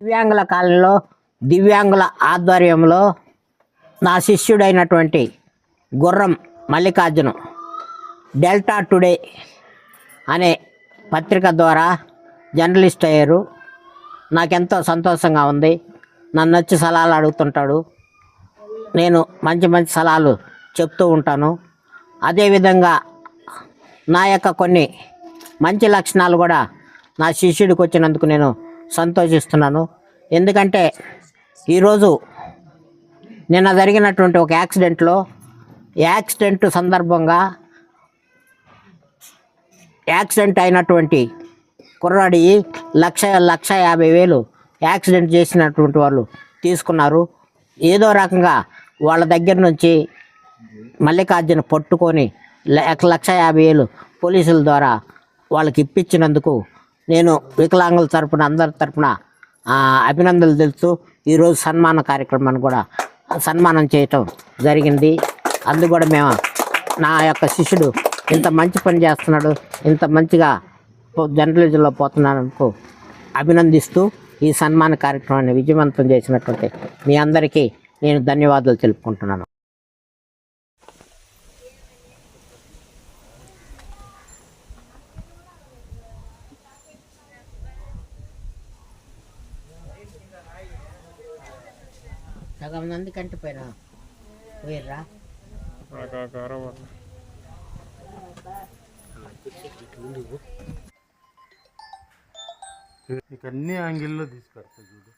దివ్యాంగుల కాలంలో దివ్యాంగుల ఆధ్వర్యంలో నా శిష్యుడైనటువంటి గుర్రం మల్లికార్జును డెల్టా టుడే అనే పత్రిక ద్వారా జర్నలిస్ట్ అయ్యారు. నాకెంతో సంతోషంగా ఉంది. నన్ను వచ్చి సలహాలు అడుగుతుంటాడు. నేను మంచి మంచి సలహాలు చెప్తూ ఉంటాను. అదేవిధంగా నా యొక్క కొన్ని మంచి లక్షణాలు కూడా నా శిష్యుడికి వచ్చినందుకు నేను సంతోషిస్తున్నాను. ఎందుకంటే ఈరోజు నిన్న జరిగినటువంటి ఒక యాక్సిడెంట్లో యాక్సిడెంట్ సందర్భంగా యాక్సిడెంట్ అయినటువంటి కుర్రాడి లక్ష లక్ష యాభై వేలు యాక్సిడెంట్ చేసినటువంటి వాళ్ళు తీసుకున్నారు. ఏదో రకంగా వాళ్ళ దగ్గర నుంచి మల్లికార్జున పట్టుకొని లక్ష లక్ష యాభై వేలు పోలీసుల ద్వారా వాళ్ళకి ఇప్పించినందుకు నేను వికలాంగుల తరపున అందరి తరపున అభినందనలు తెలుస్తూ ఈరోజు సన్మాన కార్యక్రమాన్ని కూడా సన్మానం చేయటం జరిగింది. అందు కూడా మేము నా యొక్క శిష్యుడు ఇంత మంచి పని చేస్తున్నాడు ఇంత మంచిగా జర్నలిజంలో పోతున్నాడు అభినందిస్తూ ఈ సన్మాన కార్యక్రమాన్ని విజయవంతం చేసినటువంటి మీ అందరికీ నేను ధన్యవాదాలు తెలుపుకుంటున్నాను. సగం మంది కంటి పైన పోయిర్రా. నీకు అన్ని యాంగిల్లో తీసి పెడతా చూడు.